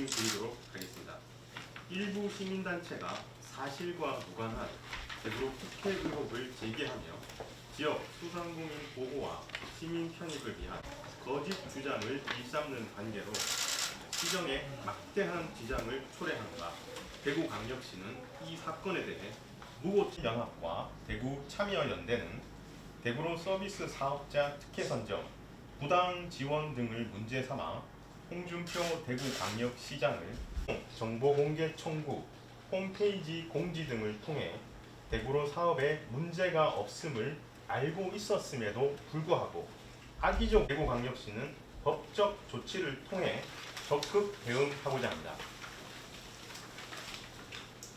말씀드리도록 하겠습니다. 일부 시민단체가 사실과 무관한 대북 특혜 의혹을 제기하며 지역 소상공인 보호와 시민 편익을 위한 거짓 주장을 일삼는 관계로 시정에 막대한 지장을 초래한다. 대구광역시는 이 사건에 대해 무고연합과 대구 참여연대는 대구로 서비스 사업자 특혜 선정, 부당 지원 등을 문제 삼아 홍준표 대구광역시장을 정보 공개 청구, 홈페이지 공지 등을 통해 대구로 사업에 문제가 없음을 알고 있었음에도 불구하고 악의적 대구광역시는 법적 조치를 통해 적극 대응하고자 합니다.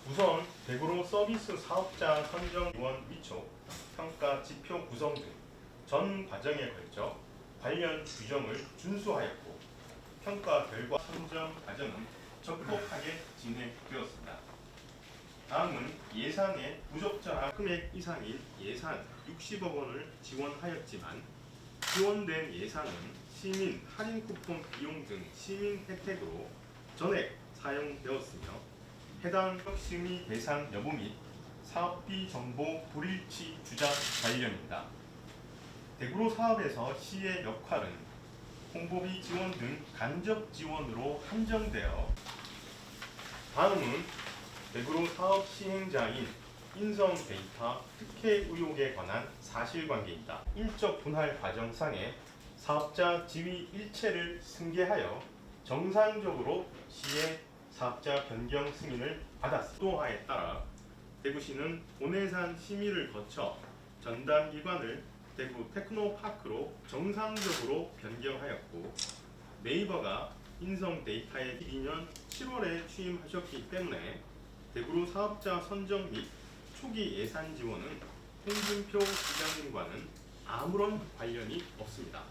우선 대구로 서비스 사업자 선정 위원 위촉, 평가 지표 구성 등 전 과정에 걸쳐 관련 규정을 준수하였고 평가 결과 선정 과정은 적법하게 진행되었습니다. 다음은 예산의 부적절한 금액 이상인 예산 60억 원을 지원하였지만 지원된 예산은 시민 할인 쿠폰 비용 등 시민 혜택으로 전액 사용되었으며 해당 혁신이 대상 여부 및 사업비 정보 불일치 주장 관련입니다. 대구로 사업에서 시의 역할은 홍보비 지원 등 간접 지원으로 한정되어 다음은 대구로 사업 시행자인 인성 데이터 특혜 의혹에 관한 사실관계입니다. 일적 분할 과정상에 사업자 지위 일체를 승계하여 정상적으로 시의 사업자 변경 승인을 받았습니다. 또하에 따라 대구시는 본해산 심의를 거쳐 전담 기관을 대구 테크노파크로 정상적으로 변경하였고 네이버가 인성 데이터에 2년 7월에 취임하셨기 때문에 대구로 사업자 선정 및 초기 예산 지원은 홍준표 시장님과는 아무런 관련이 없습니다.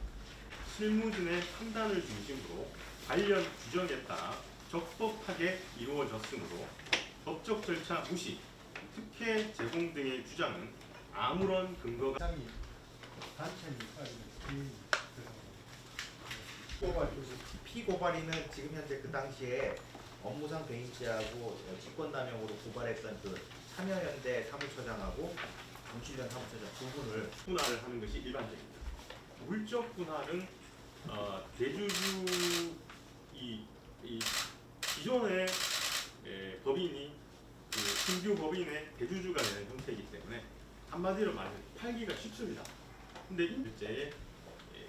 실무진의 판단을 중심으로 관련 규정에 따라 적법하게 이루어졌으므로 법적 절차 무시, 특혜 제공 등의 주장은 아무런 근거가 단체니까 이게 고발 피고발인은 지금 현재 그 당시에 업무상 배임죄하고 직권남용으로 고발했던 그 참여연대 사무처장하고 정치련 사무처장 두 분을 분할을 하는 것이 일반적입니다. 물적 분할은 어, 대주주 이, 이 기존의 에, 법인이 그 신규 법인의 대주주가 되는 형태이기 때문에 한마디로 말하면 팔기가 쉽습니다. 근데 일제에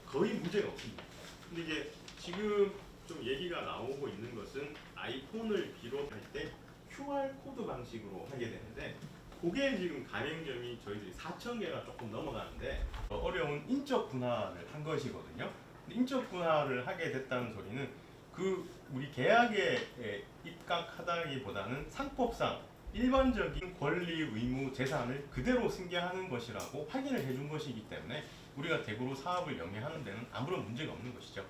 거의 문제가 없습니다. 근데 이제 지금 좀 얘기가 나오고 있는 것은 아이폰을 비롯할 때 QR 코드 방식으로 하게 되는데 그게 지금 가맹점이 저희들이 4천 개가 조금 넘어가는데 어, 어려운 인적 분할을 한 것이거든요. 인적 분할을 하게 됐다는 소리는 그 우리 계약에 에, 입각하다기보다는 상법상 일반적인 권리, 의무, 재산을 그대로 승계하는 것이라고 확인을 해준 것이기 때문에 우리가 대구로 사업을 영위하는 데는 아무런 문제가 없는 것이죠.